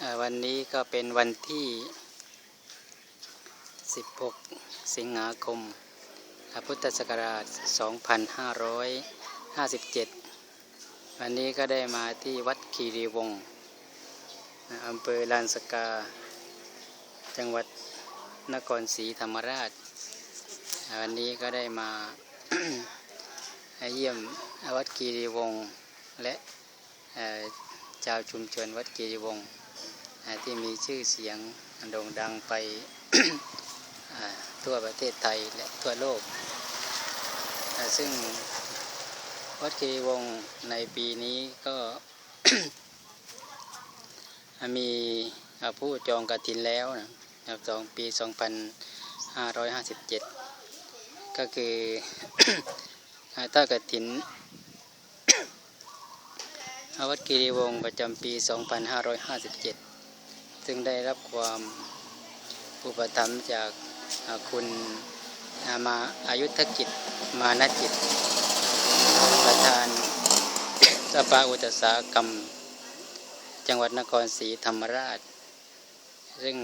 วันนี้ก็เป็นวันที่ 16 สิงหาคม พุทธศักราช 2557 วันนี้ก็ได้มาที่วัดคีรีวงศ์อ่าอำเภอลานสกา จังหวัดนครศรีธรรมราช วันนี้ก็ได้มาเยี่ยมวัดคีรีวงศ์และเอ่อชาวชุมชนวัดคีรีวงศ์ ที่มีชื่อเสียงโด่งดังไปทั่วประเทศไทยและทั่วโลก ซึ่งวัดคีรีวงศ์ในปีนี้ก็มีผู้จองกระถินแล้วนะครับสองปี 2557 ก็คืออ่าถ้ากระถินวัดกิริวงศ์ประจำปี 2557 ซึ่งได้รับความอุปถัมภ์จากคุณอามาอายุทกิจมานจิต ประธานสภาอุตสาหกรรม จังหวัดนครศรีธรรมราช ซึ่ง